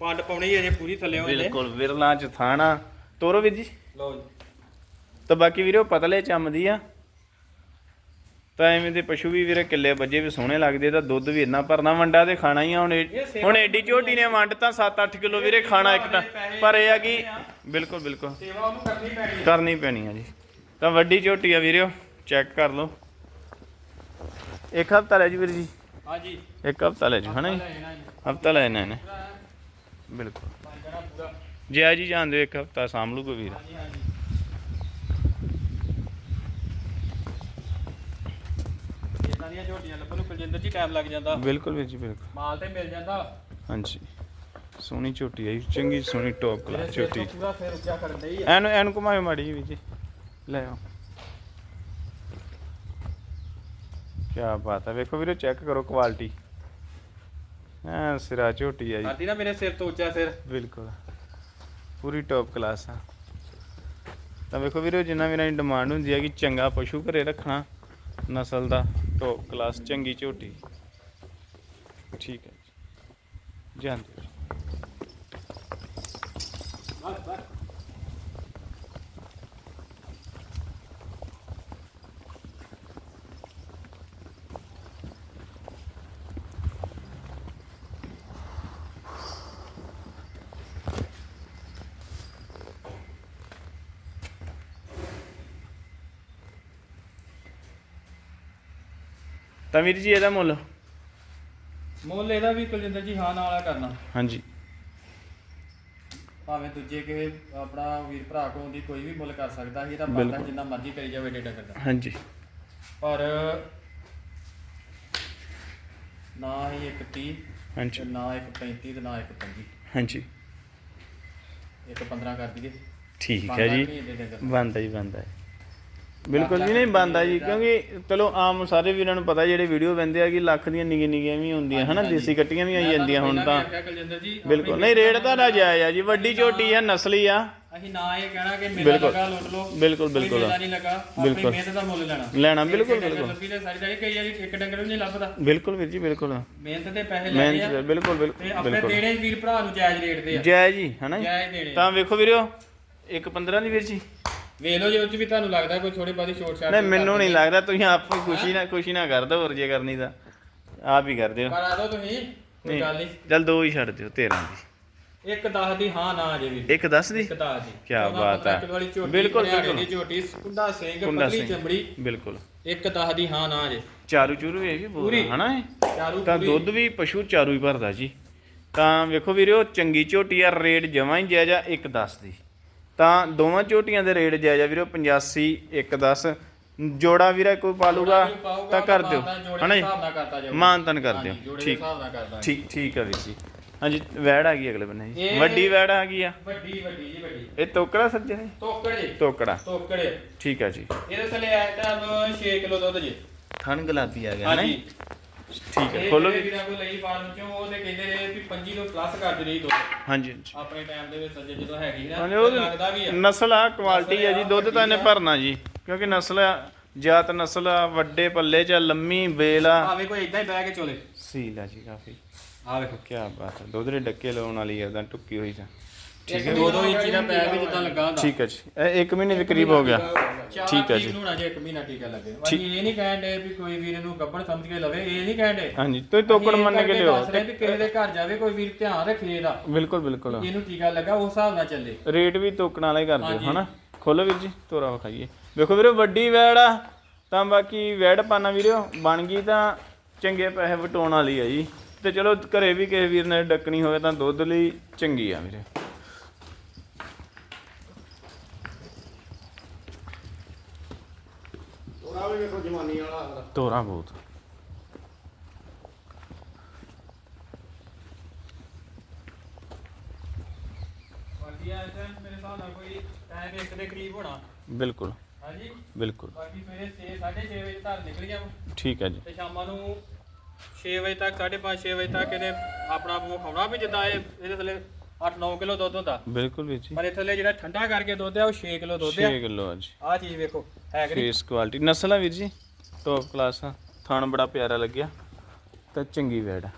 ਪੰਡ ਪਾਉਣੀ ਹੈ ਜੇ ਪੂਰੀ ਥੱਲੇ ਉਹਨੇ ਬਿਲਕੁਲ ਵਿਰਲਾ ਚ ਥਾਣਾ। ਤੋਰੋ ਵੀਰ ਜੀ। ਲਓ ਜੀ। ਤਾਂ ਬਾਕੀ ਵੀਰੋ ਪਤਲੇ ਚੰਮਦੀ ਆ। ਤਾਂ ਐਵੇਂ ਦੇ ਪਸ਼ੂ ਵੀ ਵੀਰੇ ਕਿੱਲੇ ਵੱਜੇ ਵੀ ਸੋਹਣੇ ਲੱਗਦੇ ਤਾਂ ਦੁੱਧ ਵੀ ਇੰਨਾ ਭਰਨਾ ਵੰਡਾ ਤੇ ਖਾਣਾ ਹੀ ਆ ਹੁਣ ਇਹ- ਹੁਣ ਐਡੀ ਝੋਟੀ ਨੇ ਵੰਡ ਤਾਂ 7-8 ਕਿਲੋ ਵੀਰੇ ਖਾਣਾ ਇੱਕ ਤਾਂ। ਪਰ ਇਹ ਆ ਕਿ ਬਿਲਕੁਲ ਬਿਲਕੁਲ। ਸੇਵਾ ਉਹਨੂੰ ਕਰਨੀ ਪੈਣੀ ਹੈ ਕਰਨੀ ਪੈਣੀ ਆ ਜੀ। ਤਾਂ ਵੱਡੀ ਝੋਟੀ ਆ ਵੀਰਿਓ ਚੈੱਕ ਕਰ ਲਓ। ਇੱਕ ਹਫਤਾ ਲੈ ਜੀ ਵੀਰ ਜੀ। ਹਾਂਜੀ। ਇੱਕ ਹਫਤਾ ਲੈ ਜੀ ਹਨਾ ਜੀ? ਲੈਣਾ ਜੀ। ਹਫਤਾ ਲੈਣਾ ਇਹਨੇ। ਬਿਲਕੁਲ। ਪੰਜਣਾ ਪੂਰਾ। ਜੈ ਜੀ ਜਾਣਦੇ ਇੱਕ ਹਫਤਾ ਸਾਂਭ ਲੂ ਕੋਈ ਵੀਰ। ਹਾਂਜੀ ਹਾਂਜੀ ਇਦਾਂ ਦੀਆਂ ਝੋਟੀਆਂ ਲੱਭਣ ਨੂੰ ਕੁਲਜਿੰਦਰ ਜੀ ਟਾਈਮ ਲੱਗ ਜਾਂਦਾ। ਬਿਲਕੁਲ ਵੀਰ ਜੀ ਬਿਲਕੁਲ। ਮਾਲ ਤੇ ਮਿਲ ਜਾਂਦਾ। ਹਾਂਜੀ। ਸੋਹਣੀ ਝੋਟੀ ਆਈ ਚੰਗੀ ਸੋਹਣੀ ਟੌਪ ਮੇਰੇ ਕਲਾਸ ਝੋਟੀ। ਪੂਰਾ ਫੇਰ ਉੱਚਾ ਕਰਨ ਡਈ ਆ। ਐਨੂੰ ਐਨੂੰ ਘੁਮਾਇਓ ਮਾੜੀ ਵੀਰ ਜੀ। ਲੈ ਆਓ। ਕੀ ਬਾਤ ਹੈ ਵੇਖੋ ਵੀਰੋ ਚੈੱਕ ਕਰੋ ਕੁਆਲਿਟੀ ਐ ਸਿਰਾ ਝੋਟੀ ਆਈ। ਕਰਦੀ ਨਾ ਮੇਰੇ ਸਿਰ ਤੋਂ ਉੱਚਾ ਸਿਰ। ਬਿਲਕੁਲ। ਪੂਰੀ ਟੌਪ ਕਲਾਸ ਆ। ਤਾਂ ਵੇਖੋ ਵੀਰੋ ਜਿੰਨਾ ਦੀ ਡਿਮਾਂਡ ਹੁੰਦੀ ਹੈ ਕਿ ਚੰਗਾ ਪਸ਼ੂ ਘਰੇ ਰੱਖਣਾ ਨਸਲ ਦਾ। ਟੌਪ ਕਲਾਸ ਚੰਗੀ ਝੋਟੀ। ਠੀਕ ਹੈ ਜੀ। ਜਾਂਦੇ ਬਸ ਬਸ ਤਾਂ ਵੀਰ ਜੀ ਇਹਦਾ ਮੁੱਲ? ਮੁੱਲ ਇਹਦਾ ਵੀ ਕੁਲਜਿੰਦਰ ਜੀ ਹਾਂ ਨਾਲ ਆ ਕਰਨਾ। ਹਾਂਜੀ। ਭਾਵੇਂ ਦੂਜੇ ਕਿਸੇ ਆਪਣਾ ਵੀਰ ਭਰਾ ਕੋਲ ਦੀ ਕੋਈ ਵੀ ਮੁੱਲ ਕਰ ਸਕਦਾ ਸੀ ਇਹਦਾ ਬੰਦਾ ਬਿਲਕੁਲ। ਜਿੰਨਾ ਮਰਜ਼ੀ ਕਰੀ ਜਾਵੇ ਏਡੇ ਡੰਗਰ ਦਾ ਹਾਂਜੀ। ਪਰ ਨਾ ਹੀ ਇੱਕ 30 ਹਾਂਜੀ। ਤੇ ਨਾ ਇੱਕ 35 ਤੇ ਨਾ ਇੱਕ 25 ਹਾਂਜੀ। ਇੱਕ 15 ਕਰ ਦਈਏ। ਠੀਕ ਹੈ ਜੀ। ਬੰਦਾ ਹੀ ਬੰਦਾ ਹੈ। ਬਿਲਕੁਲ ਜੀ ਨਹੀਂ ਬੰਦਾ ਜੀ ਕਿਉਂਕਿ ਚਲੋ ਆਮ ਸਾਰੇ ਵੀਰਾਂ ਨੂੰ ਪਤਾ ਜਿਹੜੇ ਵੀਡੀਓ ਬੰਦੇ ਆ ਕਿ ਲੱਖ ਦੀਆਂ ਨਿੱਕੀਆਂ ਨਿੱਕੀਆਂ ਵੀ ਹੁੰਦੀਆਂ ਹਨਾ ਦੇਸੀ ਕੱਟੀਆਂ ਵੀ ਆਈ ਜਾਂਦੀਆਂ ਹੁਣ ਤਾਂ। ਬਿਲਕੁਲ ਨਹੀਂ ਰੇਟ ਤਾਂ ਨਾ ਜਾਇਜ਼ ਆ ਜੀ ਵੱਡੀ ਝੋਟੀ ਆ ਨਸਲੀ ਆ। ਅਸੀਂ ਨਾ ਇਹ ਕਹਿਣਾ ਕਿ ਬਿਲਕੁਲ। ਲਗਾ ਲੁੱਟ ਲਓ ਬਿਲਕੁਲ, ਬਿਲਕੁਲ। ਮੇਲਾ ਨਹੀਂ ਲੱਗਾ ਆਪਣੀ ਬਿਲਕੁਲ। ਮਿਹਨਤ ਦਾ ਮੁੱਲ ਲੈਣਾ। ਲੈਣਾ ਬਿਲਕੁਲ ਬਿਲਕੁਲ। ਲੱਭੀ ਤੇ ਸਾਰੀ ਜਾਈ ਕਈ ਵਾਰੀ ਇੱਕ ਡੰਗਰ ਵੀ ਨਹੀਂ ਲੱਭਦਾ। ਬਿਲਕੁਲ ਵੀਰ ਜੀ ਬਿਲਕੁਲ। ਮਿਹਨਤ ਦੇ ਪੈਸੇ ਲੈਣੇ ਆ। ਮਿਹਨਤ ਬਿਲਕੁਲ ਤੇ ਬਿਲਕੁਲ ਆਪਣੇ ਬਿਲਕੁਲ। ਦੇਣੇ ਵੀਰ ਭਰਾ ਨੂੰ ਜਾਇਜ਼ ਰੇਟ ਦੇ ਆ। ਜੈ ਜੀ ਹਨਾ ਜੀ। ਜਾਇਜ਼ ਦੇਣੇ ਆ। ਤਾਂ ਵੇਖੋ ਵੀਰੋ ਇੱਕ 15 ਦੀ ਵੀਰ ਜੀ। ਵੇਖ ਲਓ ਜੇ ਉਹ ਚ ਵੀ ਤੁਹਾਨੂੰ ਲੱਗਦਾ ਕੋਈ ਥੋੜੀ ਬਾਦੀ ਛੋਟ ਛਾਟ ਨਹੀਂ ਮੈਨੂੰ ਨਹੀਂ ਲੱਗਦਾ ਤੁਸੀਂ ਆਪ ਹੀ ਖੁਸ਼ੀ ਨਾ ਖੁਸ਼ੀ ਨਾ ਕਰ ਦਿਓ ਹੋਰ ਜੇ ਕਰਨੀ ਤਾਂ। ਆਪ ਹੀ ਕਰ ਦਿਓ। ਕਰਾ ਦਿਓ ਤੁਸੀਂ ਕੋਈ ਗੱਲ ਨਹੀਂ। ਚੱਲ ਦੋ ਹੀ ਛੱਡ ਦਿਓ 13 ਦੀ। ਇੱਕ 10 ਦੀ ਹਾਂ ਨਾ ਜੇ ਵੀਰ ਇੱਕ 10 ਦੀ? ਇੱਕ 10 ਦੀ। ਬਾਤ ਹੈ। ਬਿਲਕੁਲ, ਬਿਲਕੁਲ। ਝੋਟੀ ਕੁੰਡਾ ਸਿੰਘ ਪਤਲੀ। ਚਮੜੀ। ਬਿਲਕੁਲ। ਇੱਕ 10 ਦੀ ਹਾਂ ਨਾ ਜੇ ਚਾਰੂ ਚੂਰੂ ਇਹ ਵੀ ਪੂਰੀ। ਹਨਾ ਇਹ? ਤਾਂ। ਦੁੱਧ ਵੀ ਪਸ਼ੂ ਚਾਰੂ ਹੀ ਭਰਦਾ ਜੀ। ਤਾਂ ਵੇਖੋ ਵੀਰੋ ਚੰਗੀ ਝੋਟੀ ਆ ਰੇਟ ਜਮਾਂ ਹੀ ਜਾਇਜ਼ਾ 110 ਦੀ। ਤਾਂ ਦੋਵਾਂ ਝੋਟੀਆਂ ਦੇ ਰੇਟ ਜਾਇਜ਼ਾ ਵੀਰੋ 85 110 ਜੋੜਾ ਵੀਰਾ ਕੋਈ ਪਾਲੂਗਾ ਤਾਂ ਕਰ ਦਿਓ। ਹਨਾ ਜੀ। ਮਾਨਤਨ ਕਰ ਦਿਓ। ਠੀਕ। ਹਿਸਾਬ ਨਾਲ ਕਰਦਾ ਠੀਕ ਠੀਕ ਆ ਵੀਰ ਜੀ। ਹਾਂਜੀ ਵੈੜ ਆ ਗਈ ਅਗਲੇ ਬੰਨੇ ਜੀ। ਵੱਡੀ ਵੈੜ ਆ ਗਈ ਆ। ਵੱਡੀ ਵੱਡੀ ਜੀ ਵੱਡੀ। ਇਹ ਤੋਕੜਾ ਸੱਜੇ ਨੇ ਤੋਕੜੇ ਤੋਕੜਾ। ਤੋਕੜੇ। ਠੀਕ ਆ ਜੀ। ਇਹਦੇ ਥੱਲੇ ਆਇਆ ਤਾਂ 6 ਕਿਲੋ ਦੁੱਧ ਜੀ। ਥਣ ਗੁਲਾਬੀ ਆ ਗਿਆ ਹਾਂਜੀ। ਜੀ? ਠੀਕ ਹੈ। ਖੋਲੋ ਵੀ ਵੀਰਾਂ ਕੋਲ ਲਈ ਫਾਰਮ ਚੋਂ ਉਹ ਤੇ ਕਹਿੰਦੇ ਨੇ ਵੀ 25 ਤੋਂ ਪਲੱਸ ਕਰਦੇ ਰਹੀ ਦੁੱਧ। ਹਾਂਜੀ ਹਾਂਜੀ। ਆਪਣੇ ਟਾਈਮ ਦੇ ਵਿੱਚ ਸੱਜੇ ਜਦੋਂ ਹੈਗੀ ਨਾ ਹਾਂਜੀ ਤੇ ਉਹ ਲੱਗਦਾ ਵੀ ਆ। ਨਸਲ ਆ ਕੁਆਲਿਟੀ ਆ ਜੀ ਦੁੱਧ ਤਾਂ ਇਹਨੇ ਭਰਨਾ ਜੀ ਕਿਉਂਕਿ ਨਸਲ ਆ ਜਾਤ ਨਸਲ ਆ ਵੱਡੇ ਪੱਲੇ ਚ ਆ, ਲੰਮੀ ਬੇਲ ਆ। ਭਾਵੇਂ ਕੋਈ ਇਦਾਂ ਹੀ ਬਹਿ ਕੇ ਚੋਲੇ। ਸੀਲ ਆ ਜੀ ਕਾਫੀ। ਆ ਵੇਖੋ। ਕੀ ਬਾਤ ਹੈ ਦੁੱਧ ਦੇ ਡੱਕੇ ਲਾਉਣ ਵਾਲੀ ਆ ਤਾਂ ਟੁੱਕੀ ਹੋਈ ਤਾਂ। ਠੀਕ ਹੈ ਦੋ ਦੋ ਇੰਚੀ ਦਾ ਪੈਰ ਵੀ ਜਿੱਦਾਂ ਲੱਗਾ ਹੁੰਦਾ। ਠੀਕ ਹੈ ਜੀ। ਇਹ 1 ਮਹੀਨੇ ਦੇ ਕਰੀਬ ਹੋ ਗਿਆ। ਠੀਕ ਹੈ ਜੀ। ਨੂੰ ਨਾ ਜੇ ਇੱਕ ਮਹੀਨਾ ਟੀਕਾ ਲੱਗੇ। ਅਸੀਂ ਇਹ ਨਹੀਂ ਕਹਿੰਦੇ ਵੀ ਕੋਈ ਵੀਰ ਨੂੰ ਗੱਬਣ ਸਮਝ ਕੇ ਲਵੇ ਇਹ ਨਹੀਂ ਕਹਿੰਦੇ ਹਾਂਜੀ ਤੁਸੀਂ ਤੋਕੜ ਮੰਨ ਕੇ ਲਿਓ ਵੀ ਕਿਸੇ ਦੇ ਘਰ ਜਾਵੇ ਕੋਈ ਵੀਰ ਧਿਆਨ ਰੱਖੇ ਇਹਦਾ। ਬਿਲਕੁਲ ਬਿਲਕੁਲ। ਇਹਨੂੰ ਟੀਕਾ ਲੱਗਾ ਉਸ ਹਿਸਾਬ ਨਾਲ ਚੱਲੇ। ਰੇਟ ਵੀ ਤੋਕਣ ਵਾਲਾ ਹੀ ਕਰ ਦਿਓ। ਹਨਾ? ਖੋਲੋ ਵੀਰ ਜੀ ਤੋਰਾ ਵਿਖਾਈਏ। ਵੇਖੋ ਵੀਰੋ ਵੱਡੀ ਵੈੜ ਆ। ਤਾਂ ਬਾਕੀ ਵੈੜ ਪਾਣਾ ਵੀਰੋ ਬਣ ਗਈ ਤਾਂ ਚੰਗੇ ਪੈਸੇ ਵਟਾਉਣ ਵਾਲੀ ਆ ਜੀ। ਤੇ ਚਲੋ ਘਰੇ ਵੀ ਕਿਸੇ ਵੀਰ ਨੇ ਡੱਕਣੀ ਹੋਵੇ ਤਾਂ ਦੁੱਧ ਲਈ ਚੰਗੀ ਆ ਵੀਰੇ ਤੋਰਾ ਵਾਲਾ ਤੋਰਾ ਬਹੁਤ। ਬਾਕੀ ਆ ਇਹਦਾ ਮੇਰੇ ਹਿਸਾਬ ਨਾਲ ਕੋਈ ਟਾਈਮ ਇੱਕ ਦੇ ਕਰੀਬ ਹੋਣਾ। ਬਿਲਕੁਲ। ਹਾਂਜੀ? ਬਿਲਕੁਲ। ਬਾਕੀ ਸਵੇਰੇ 6 6:30 ਵਜੇ ਧਰ ਨਿਕਲ ਜਾਵਾਂ ਠੀਕ ਹੈ ਜੀ। ਤੇ ਸ਼ਾਮਾਂ ਨੂੰ 6 ਵਜੇ ਤੱਕ 5:30 6 ਵਜੇ ਤੱਕ ਇਹਨੇ ਆਪਣਾ ਮੂੰਹ ਖਾਣਾ ਵੀ ਜਿੱਦਾਂ ਇਹ ਇਹਦੇ ਥੱਲੇ 8-9 ਕਿਲੋ ਦੁੱਧ ਹੁੰਦਾ। ਬਿਲਕੁਲ ਵੀਰ ਜੀ। ਪਰ ਇਹ ਥੱਲੇ ਜਿਹੜਾ ਠੰਡਾ ਕਰਕੇ ਦੁੱਧ ਆ ਉਹ 6 ਕਿਲੋ ਦੁੱਧ 6 ਆ ਕਿਲੋ ਅੱਜ ਆਹ ਚੀਜ਼ ਵੇਖੋ ਹੈ ਕਿ ਫੇਸ ਕੁਆਲਿਟੀ। ਨਸਲ ਆ ਵੀਰ ਜੀ? ਟੌਪ ਕਲਾਸ ਆ। ਥਣ ਬੜਾ ਪਿਆਰਾ ਲੱਗਿਆ। ਤਾਂ ਚੰਗੀ ਵੈੜ ਆ।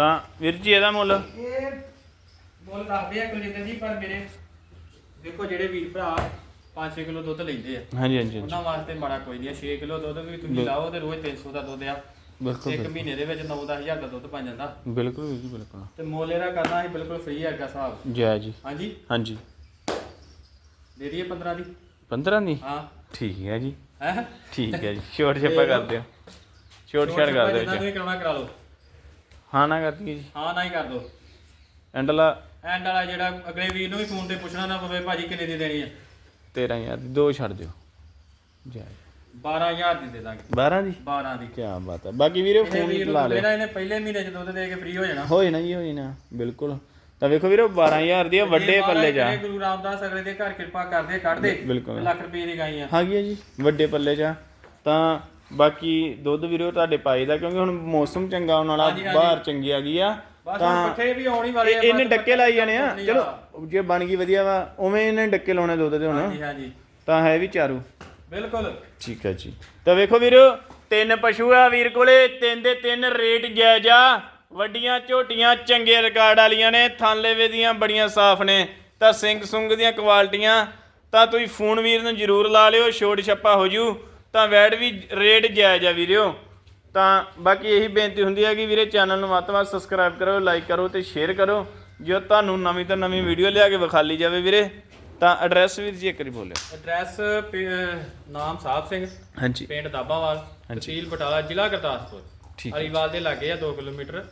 ਤਾਂ ਵੀਰ ਜੀ ਇਹਦਾ ਮੁੱਲ? ਇਹ ਮੁੱਲ ਦੱਸਦੇ ਆ ਕੁਲਜਿੰਦਰ ਜੀ ਪਰ ਮੇਰੇ ਦੇਖੋ ਜਿਹੜੇ ਵੀਰ ਭਰਾ 5-6 ਕਿਲੋ ਦੁੱਧ ਲੈਂਦੇ ਆ ਹਾਂਜੀ ਹਾਂਜੀ ਉਹਨਾਂ ਵਾਸਤੇ ਮਾੜਾ ਕੋਈ ਨਹੀਂ 6 ਕਿਲੋ ਦੁੱਧ ਵੀ ਤੁਸੀਂ ਲਾਓ ਤੇ ਰੋਜ਼ 300 ਦਾ ਦੁੱਧ ਆ। ਬਿਲਕੁਲ ਇੱਕ ਮਹੀਨੇ ਦੇ ਵਿੱਚ 9-10 ਹਜ਼ਾਰ ਦਾ ਦੁੱਧ ਬਣ ਜਾਂਦਾ। ਬਿਲਕੁਲ ਵੀਰ ਜੀ ਬਿਲਕੁਲ। ਤੇ ਮੁੱਲ ਇਹਦਾ ਕਰਨਾ ਸੀ ਬਿਲਕੁਲ ਫ੍ਰੀ ਹੈਗਾ ਹਿਸਾਬ ਜੈ ਜੀ। ਹਾਂਜੀ? ਹਾਂਜੀ। ਦੇ ਦਈਏ 15 ਦੀ? 15 ਦੀ? ਹਾਂ। ਠੀਕ ਹੈ ਜੀ। ਹੈ? ਠੀਕ ਹੈ ਜੀ। ਛੋਟ ਛੱਪਾ ਕਰ ਦਿਓ ਛੋਟ ਛੜ ਕਰ ਦਿਓ ਜਿੱਦਾਂ ਜੀ ਕਰਾਉਣਾ ਕਰਾ ਲਓ। ਹਾਂ ਨਾ ਕਰ ਦਈਏ ਜੀ। ਹਾਂ ਨਾ ਹੀ ਕਰ ਦਿਓ ਐਂਡਲਾ ਐਂਡ ਵਾਲਾ ਜਿਹੜਾ ਅਗਲੇ ਵੀਰ ਨੂੰ ਵੀ ਫੋਨ ਤੇ ਪੁੱਛਣਾ ਨਾ ਪਵੇ ਭਾਜੀ ਕਿੰਨੇ ਦੀ ਦੇਣੀ ਆ? 13000 ਦੀ ਦੋ ਛੱਡ ਦਿਓ। ਜੈ। 12000 ਦੀ ਦੇ ਦਾਂਗੇ। 12 ਦੀ? 12 ਦੀ। ਕੀ ਬਾਤ ਹੈ ਬਾਕੀ ਵੀਰੇ ਫੋਨ ਲਾ ਲਿਓ। ਪਹਿਲਾਂ ਇਹਨੇ ਪਹਿਲੇ ਮਹੀਨੇ ਚ ਦੁੱਧ ਦੇ ਕੇ ਫ੍ਰੀ ਹੋ ਜਾਣਾ। ਹੋਏ ਨਾ ਜੀ ਹੋਏ ਨਾ ਬਿਲਕੁਲ। ਤਾਂ ਵੇਖੋ ਵੀਰੋ 12000 ਦੀ ਆ ਵੱਡੇ ਪੱਲੇ ਜਾ ਗੁਰੂ ਰਾਮਦਾਸ ਅਗਲੇ ਦੇ ਘਰ ਕਿਰਪਾ ਕਰਦੇ ਕੱਢਦੇ। ਲੱਖ ਰੁਪਏ ਦੀ ਗਾਈ ਆ। ਹੈਗੀ ਆ ਜੀ। ਵੱਡੇ ਪੱਲੇ ਜਾ ਤਾਂ ਬਾਕੀ ਦੁੱਧ ਵੀਰੋ ਤੁਹਾਡੇ ਪਾਈ ਦਾ ਕਿਉਂਕਿ ਹੁਣ ਮੌਸਮ ਚੰਗਾ ਆਉਣ ਵਾਲਾ ਹਾਂਜੀ, ਹਾਂਜੀ। ਬਾਹਰ ਚੰਗੀ ਆ ਗਈ ਆ ਬਸ ਹੁਣ ਪੱਠੇ ਵੀ ਆਉਣੀ ਵਾਲੇ ਆ ਇਹ- ਇਹਨੇ ਡੱਕੇ ਲਾਈ ਜਾਣੇ ਆ। ਚਲੋ ਜੇ ਬਣ ਗਈ ਵਧੀਆ ਵਾ ਉਵੇਂ ਇਹਨੇ ਡੱਕੇ ਲਾਉਣੇ ਦੁੱਧ ਦੇ ਹੁਣ। ਹਾਂਜੀ ਹਾਂਜੀ। ਤਾਂ ਹੈ ਵੀ ਚਾਰੂ। ਬਿਲਕੁਲ। ਠੀਕ ਹੈ ਜੀ। ਤਾਂ ਵੇਖੋ ਵੀਰੋ ਤਿੰਨ ਪਸ਼ੂ ਆ ਵੀਰ ਕੋਲੇ ਤਿੰਨ ਦੇ ਤਿੰਨ ਰੇਟ ਜਾਇਜ਼ਾ ਵੱਡੀਆਂ ਝੋਟੀਆਂ ਚੰਗੇ ਰਿਕਾਰਡ ਵਾਲੀਆਂ ਨੇ ਥਾਂਲੇਵੇ ਦੀਆਂ ਬੜੀਆਂ ਸਾਫ਼ ਨੇ। ਤਾਂ ਸਿੰਘ ਸੁੰਗ ਦੀਆਂ ਕੁਆਲਟੀਆਂ ਤਾਂ ਤੁਸੀਂ ਫੋਨ ਵੀਰ ਨੂੰ ਜ਼ਰੂਰ ਲਾ ਲਿਓ ਛੋਟ ਛੱਪਾ ਹੋ ਜੂ। ਤਾਂ ਵੈਡ ਵੀ ਰੇਟ ਜਾਇਜ਼ ਆ ਵੀਰਿਓ। ਤਾਂ ਬਾਕੀ ਇਹੀ ਬੇਨਤੀ ਹੁੰਦੀ ਹੈ ਕਿ ਵੀਰੇ ਚੈਨਲ ਨੂੰ ਤੋਂ ਵੱਧ ਸਬਸਕ੍ਰਾਈਬ ਕਰੋ ਲਾਈਕ ਕਰੋ ਤੇ ਸ਼ੇਅਰ ਕਰੋ। ਜੋ ਤੁਹਾਨੂੰ ਨਵੀਂ ਤੋਂ ਨਵੀਂ ਵੀਡੀਓ ਲਿਆ ਕੇ ਵਿਖਾਲੀ ਜਾਵੇ ਵੀਰੇ ਤਾਂ ਐਡਰੈਸ ਵੀਰ ਜੀ ਇੱਕ ਵਾਰੀ ਬੋਲਿਓ। ਐਡਰੈਸ ਨਾਮ ਸਾਹਿਬ ਸਿੰਘ ਹਾਂਜੀ। ਪਿੰਡ ਦਾਬਾਵਾਲ ਤਹਿਸੀਲ ਬਟਾਲਾ ਜ਼ਿਲ੍ਹਾ ਗੁਰਦਾਸਪੁਰ। ਠੀਕ ਹੈ। ਹਰੀਵਾਲ ਦੇ ਲਾਗੇ ਆ 2 ਕਿਲੋਮੀਟਰ।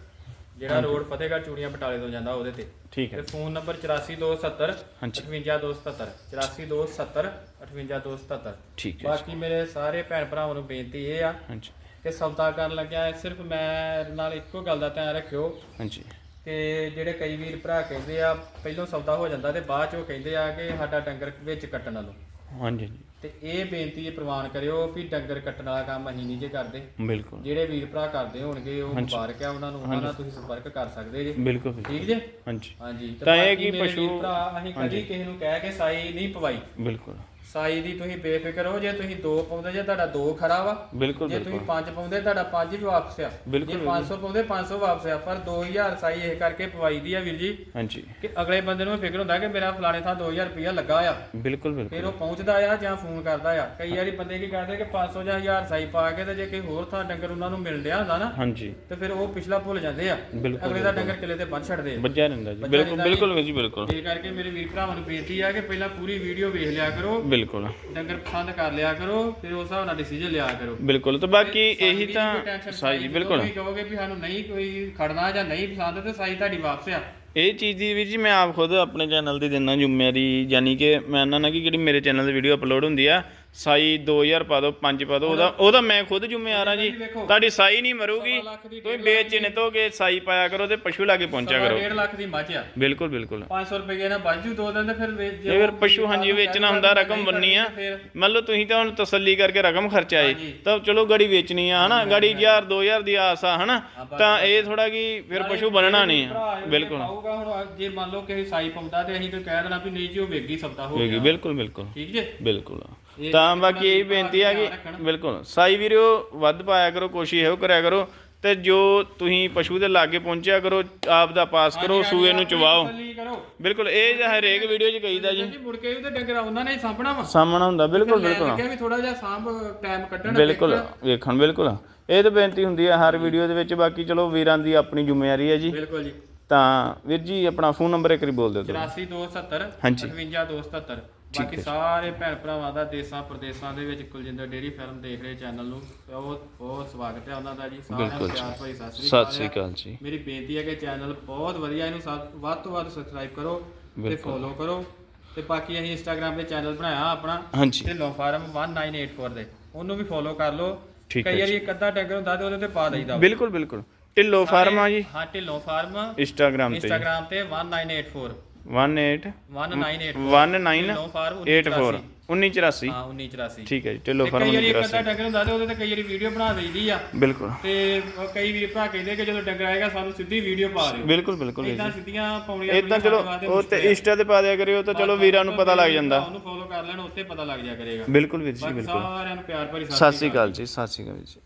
ਜਿਹੜਾ ਰੋਡ ਫਤਿਹਗੜ੍ਹ ਚੂੜੀਆਂ ਬਟਾਲੇ ਤੋਂ ਜਾਂਦਾ ਉਹਦੇ ਤੇ। ਠੀਕ ਤੇ ਹੈ ਫੋਨ ਨੰਬਰ 84270 ਹਾਂਜੀ। 58277 84270 58277 ਠੀਕ ਹੈ ਬਾਕੀ ਮੇਰੇ ਸਾਰੇ ਭੈਣ ਭਰਾਵਾਂ ਨੂੰ ਬੇਨਤੀ ਇਹ ਆ ਹਾਂਜੀ। ਕਿ ਸੌਦਾ ਕਰਨ ਲੱਗਿਆ ਸਿਰਫ ਮੈਂ ਨਾਲ ਇੱਕੋ ਗੱਲ ਦਾ ਧਿਆਨ ਰੱਖਿਓ। ਹਾਂਜੀ। ਕਿ ਜਿਹੜੇ ਕਈ ਵੀਰ ਭਰਾ ਕਹਿੰਦੇ ਆ ਪਹਿਲੋਂ ਸੌਦਾ ਹੋ ਜਾਂਦਾ ਤੇ ਬਾਅਦ ਚ ਉਹ ਕਹਿੰਦੇ ਆ ਕਿ ਸਾਡਾ ਡੰਗਰ ਵਿੱਚ ਕੱਟਣ ਨਾਲੋਂ ਹਾਂਜੀ। ਹਾਂਜੀ ਤੇ ਇਹ ਬੇਨਤੀ ਇਹ ਪ੍ਰਵਾਨ ਕਰਿਓ ਵੀ ਡੰਗਰ ਕੱਟਣ ਵਾਲਾ ਕੰਮ ਅਸੀਂ ਨਹੀਂ ਜੇ ਕਰਦੇ। ਬਿਲਕੁਲ। ਜਿਹੜੇ ਵੀਰ ਭਰਾ ਕਰਦੇ ਹੋਣਗੇ ਉਹ ਮੁਬਾਰਕ ਆ ਉਹਨਾਂ ਨੂੰ ਉਹਨਾਂ ਨਾਲ ਤੁਸੀਂ ਸੰਪਰਕ ਕਰ ਸਕਦੇ ਜੇ। ਬਿਲਕੁਲ ਬਿਲਕੁਲ। ਠੀਕ ਜੇ? ਹਾਂਜੀ। ਹਾਂਜੀ। ਤੇ ਤਾਂ ਇਹ ਬਾਕੀ ਕਿ ਮੇਰੇ ਪਸ਼ੂ- ਭਰਾ ਅਸੀਂ ਕਦੀ ਕਿਸੇ ਨੂੰ ਕਹਿ ਕੇ ਸਾਈ ਨਹੀਂ ਪਵਾਈ। ਬਿਲਕੁਲ। ਸਾਈ ਦੀ ਤੁਸੀਂ ਬੇਫਿਕਰ ਹੋ ਜੇ ਤੁਸੀਂ 2 ਪਾਉਂਦੇ ਜੇ ਤੁਹਾਡਾ 2 ਖਰਾ ਵਾ ਬਿਲਕੁਲ ਜੇ ਤੁਸੀਂ 5 ਪਾਉਂਦੇ ਤੁਹਾਡਾ 5 ਵੀ ਵਾਪਸ ਆ। ਜੇ 500 ਪਾਉਂਦੇ 500 ਵਾਪਸ ਆ। ਪਰ 2000 ਸਾਈ ਇਹ ਕਰਕੇ ਪਵਾਈ ਦੀ ਆ ਵੀਰ ਜੀ ਹਾਂਜੀ। ਕਿ ਅਗਲੇ ਬੰਦੇ ਨੂੰ ਫਿਕਰ ਹੁੰਦਾ ਕਿ ਮੇਰਾ ਫਲਾਣੇ ਥਾਂ 2000 ਰੁਪਇਆ ਲੱਗਾ ਆ। ਬਿਲਕੁਲ ਬਿਲਕੁਲ। ਫਿਰ ਉਹ ਪਹੁੰਚਦਾ ਆ ਜਾਂ ਫੋਨ ਕਰਦਾ ਆ। ਕਈ ਵਾਰੀ ਬੰਦੇ ਕੀ ਕਰਦੇ ਕਿ 500 ਜਾਂ 1000 ਸਾਈ ਪਾ ਕੇ ਤੇ ਜੇ ਕੋਈ ਹੋਰ ਥਾਂ ਡੰਗਰ ਉਹਨਾਂ ਨੂੰ ਮਿਲ ਰਿਹਾ ਹੁੰਦਾ ਨਾ ਹਾਂਜੀ। ਤੇ ਫਿਰ ਉਹ ਪਿਛਲਾ ਭੁੱਲ ਜਾਂਦੇ ਆ। ਅਗਲੇ ਦਾ ਡੰਗਰ ਕਿਲੇ ਤੇ ਬੰਨ ਛੱਡਦੇ ਆ। ਬੱਜਿਆ ਰਹਿੰਦਾ ਜੀ। ਬਿਲਕੁਲ। ਬਿਲਕੁਲ ਜੀ ਬਿਲਕੁਲ। ਇਹ ਕਰਕੇ ਮੇਰੇ ਵੀਰ ਭਰਾਵਾਂ ਨੂੰ ਬੇਨਤੀ ਆ ਕਿ ਪਹਿਲਾਂ ਪੂਰੀ ਵੀਡੀਓ ਵੇਖ ਲਿਆ ਕਰੋ। ਬਿਲਕੁਲ। ਡੰਗਰ ਪਸੰਦ ਕਰ ਲਿਆ ਕਰੋ ਫਿਰ ਉਸ ਹਿਸਾਬ ਨਾਲ ਡਿਸੀਜਨ ਲਿਆ ਕਰੋ। ਬਿਲਕੁਲ ਤੇ ਬਾਕੀ ਇਹੀ ਦੀ ਤਾਂ ਸਾਈ ਜੀ ਬਿਲਕੁਲ। ਤੁਸੀਂ ਕਹੋਗੇ ਵੀ ਸਾਨੂੰ ਨਹੀਂ ਕੋਈ ਖੜਨਾ ਜਾਂ ਨਹੀਂ ਪਸੰਦ ਤੇ ਸਾਈ ਤੁਹਾਡੀ ਵਾਪਸ ਆ। ਇਹ ਚੀਜ਼ ਦੀ ਵੀਰ ਜੀ ਮੈਂ ਆਪ ਖੁਦ ਆਪਣੇ ਚੈਨਲ ਤੇ ਦਿੰਦਾ ਜ਼ਿੰਮੇਵਾਰੀ ਯਾਨੀ ਕਿ ਮੈਂ ਨਾ ਨਾ ਕਿ ਜਿਹੜੀ ਮੇਰੇ ਚੈਨਲ ਤੇ ਵੀਡੀਓ ਅਪਲੋਡ ਹੁੰਦੀ ਆ ਸਾਈ 2000 ਪਾ ਦਿਓ 5 ਪਾ ਦਿਓ ਉਹਦਾ ਉਹਦਾ ਮੈਂ ਖੁਦ ਜ਼ਿੰਮੇਵਾਰ ਆ ਜੀ। ਤੁਹਾਡੀ ਸਾਈ ਨਹੀਂ ਮਰੂਗੀ। ਲੱਖ ਦੀ, ਤੁਸੀਂ ਬੇਚਿੰਤ ਹੋ ਕੇ ਸਾਈ ਪਾਇਆ ਕਰੋ ਤੇ ਪਸ਼ੂ ਲਾ ਕੇ ਪਹੁੰਚਿਆ ਕਰੋ। 1.5 ਲੱਖ ਦੀ ਮੱਝ ਆ। ਬਿਲਕੁਲ ਬਿਲਕੁਲ। 500 ਰੁਪਏ ਨਾਲ ਬਾਜੂ ਦੋ ਦਿਨ ਤੇ ਫਿਰ ਵੇ- ਜੇ ਫਿਰ ਪਸ਼ੂ ਹਾਂਜੀ ਵੇਚਣਾ ਹੁੰਦਾ ਰਕਮ ਬੰਨੀ ਆ। ਮੰਨ ਲਓ ਤੁਸੀਂ ਤਾਂ ਹੁਣ ਤਸੱਲੀ ਕਰਕੇ ਰਕਮ ਖਰਚਾ ਏ। ਤਾਂ ਚਲੋ ਗਾੜੀ ਵੇਚਣੀ ਆ ਹਨਾ? ਗਾੜੀ 1000 2000 ਦੀ ਆਸ ਆ ਹਨਾ? ਤਾਂ ਇਹ ਥੋੜਾ ਕੀ ਫਿਰ ਪਸ਼ੂ ਬਣਨਾ ਨਹੀਂ ਆ। ਬਿਲਕੁਲ। ਆਊਗਾ ਹੁਣ ਜੇ ਮੰਨ ਲਓ ਕਿਸੇ ਸਾਈ ਪਾਉਂਦਾ ਤੇ ਅਸੀਂ ਕੋਈ ਕਹਿ ਦੇਣਾ ਵੀ ਨਹੀਂ ਜੀ ਉਹ ਵੇਗੀ ਸਬਦਾ ਹੋ ਗਿਆ। ਬਿਲਕੁਲ ਬਿਲਕੁਲ। ਠੀਕ ਜੇ? ਬਿਲਕੁਲ। ਤਾਂ ਬਾਕੀ ਇਹ ਬੇਨਤੀ ਆ ਕਿ। ਬਿਲਕੁਲ ਸਾਈ ਵੀਰਿਓ ਵੱਧ ਪਾਇਆ ਕਰੋ ਕੋਸ਼ਿਸ਼ ਇਹੋ ਕਰਿਆ ਕਰੋ ਤੇ ਜੋ ਤੁਸੀਂ ਪਸ਼ੂ ਦੇ ਲਾਗੇ ਪਹੁੰਚਿਆ ਕਰੋ ਆਪ ਦਾ ਪਾਸ ਕਰੋ ਸੂਏ ਨੂੰ ਚਵਾਓ ਬਿਲਕੁਲ ਇਹ ਜਿਹਾ ਹਰੇਕ ਵੀਡੀਓ 'ਚ ਕਹੀਦਾ ਜੀ। ਮੁੜ ਕੇ ਵੀ ਤੇ ਡੰਗਰ ਉਹਨਾਂ ਨੇ ਹੀ ਸਾਂਭਣਾ ਵਾ। ਸਾਹਮਣਾ ਹੁੰਦਾ ਬਿਲਕੁਲ ਮੈਂ ਬਿਲਕੁਲ। ਲੱਗਿਆ ਵੀ ਥੋੜਾ ਜਿਹਾ ਸਾਂਭ ਟਾਈਮ ਕੱਢਣ ਬਿਲਕੁਲ ਦੇਖਣ। ਵੇਖਣ ਬਿਲਕੁਲ। ਇਹ ਤਾਂ ਬੇਨਤੀ ਹੁੰਦੀ ਹੈ ਹਰ ਵੀਡੀਓ ਦੇ ਵਿੱਚ ਬਾਕੀ ਚਲੋ ਵੀਰਾਂ ਦੀ ਆਪਣੀ ਜ਼ਿੰਮੇਵਾਰੀ ਹੈ ਜੀ। ਬਿਲਕੁਲ ਜੀ। ਤਾਂ ਵੀਰ ਜੀ ਆਪਣਾ ਫੋਨ ਨੰਬਰ ਇੱਕ ਵਾਰੀ ਬੋਲ ਦਿਓ। ਤੁਸੀਂ 84270 ਹਾਂਜੀ। 55277 ਬਾਕੀ ਸਾਰੇ ਭੈਣ ਭਰਾਵਾਂ ਦਾ ਦੇਸਾਂ ਪ੍ਰਦੇਸਾਂ ਦੇ ਵਿੱਚ ਕੁਲਜਿੰਦਰ ਡੇਰੀ ਫਾਰਮ ਦੇਖ ਰਹੇ ਚੈਨਲ ਨੂੰ ਬਹੁਤ ਬਹੁਤ ਸਵਾਗਤ ਹੈ ਉਹਨਾਂ ਦਾ ਜੀ। ਸਾਰਿਆਂ ਨੂੰ ਪਿਆਰ ਭਰੀ ਸਤਿ ਸ੍ਰੀ ਸਤਿ ਅਕਾਲ ਸ੍ਰੀ ਅਕਾਲ ਜੀ। ਮੇਰੀ ਬੇਨਤੀ ਹੈ ਕਿ ਚੈਨਲ ਬਹੁਤ ਵਧੀਆ ਇਹਨੂੰ ਵੱਧ ਤੋਂ ਵੱਧ ਸਬਸਕ੍ਰਾਈਬ ਕਰੋ ਤੇ ਫੋਲੋ ਕਰੋ। ਤੇ ਬਾਕੀ ਅਸੀਂ ਇੰਸਟਾਗ੍ਰam ਤੇ ਚੈਨਲ ਬਣਾਇਆ ਆਪਣਾ ਢਿੱਲੋਂ ਫਾਰਮ 1984 ਦੇ। ਉਹਨੂੰ ਵੀ ਫੋਲੋ ਕਰ ਲਓ। ਕਈ ਵਾਰੀ ਇੱਕ ਅੱਧਾ ਟੈਗਰ ਹੁੰਦਾ ਤੇ ਉਹਦੇ ਤੇ ਪਾ ਦਈਦਾ ਬਿਲਕੁਲ ਬਿਲਕੁਲ। ਢਿੱਲੋ ਫਾਰਮ ਆ ਜੀ। ਹਾਂ ਢਿੱਲੋਂ ਫਾਰਮ ਇੰਸਟਾਗ੍ਰam ਤੇ। ਇੰਸਟਾਗ੍ਰam ਤੇ 1984 18 1984 ਢਿੱਲੋਂ ਫਾਰਮ 1984 1984 ਹਾਂ 1984 ਠੀਕ ਹੈ ਜੀ ਢਿੱਲੋ ਫਾਰਮ ਕਈ ਵਾਰੀ ਇੱਕ 1984 ਅੱਧਾ ਟੈਗਰ ਹੁੰਦਾ ਤੇ ਉਹਦੇ ਤੇ ਕਈ ਵਾਰੀ ਵੀਡੀਓ ਬਣਾ ਦਈਦੀ ਆ। ਬਿਲਕੁਲ। ਤੇ ਉਹ ਕਈ ਵੀਰ ਭਰਾ ਕਹਿੰਦੇ ਕਿ ਜਦੋਂ ਡੰਗਰ ਆਏਗਾ ਸਾਨੂੰ ਸਿੱਧੀ ਵੀਡੀਓ ਪਾ ਦਿਓ। ਬਿਲਕੁਲ ਬਿਲਕੁਲ ਵੀਰ ਇਦਾਂ ਜੀ ਸਿੱਧੀਆਂ ਪਾਉਣੀਆਂ ਇਦਾਂ ਚਲੋ ਉਹ ਤੇ ਇੰਸਟਾ ਤੇ ਪਾ ਦਿਆ ਕਰਿਓ ਤਾਂ ਚਲੋ ਵੀਰਾਂ ਨੂੰ ਪਤਾ ਲੱਗ ਜਾਂਦਾ। ਉਹਨੂੰ ਫੋਲੋ ਕਰ ਲੈਣ ਉੱਤੇ ਪਤਾ ਲੱਗ ਜਾ ਕਰੇਗਾ। ਬਿਲਕੁਲ ਵੀਰ ਜੀ ਬਾਕੀ ਬਿਲਕੁਲ। ਸਾਰਿਆਂ ਨੂੰ ਪਿਆਰ ਭਰੀ ਸਤਿ ਸ੍ਰੀ ਅਕਾਲ ਜੀ। ਸਤਿ ਸ੍ਰੀ ਅਕਾਲ ਜੀ।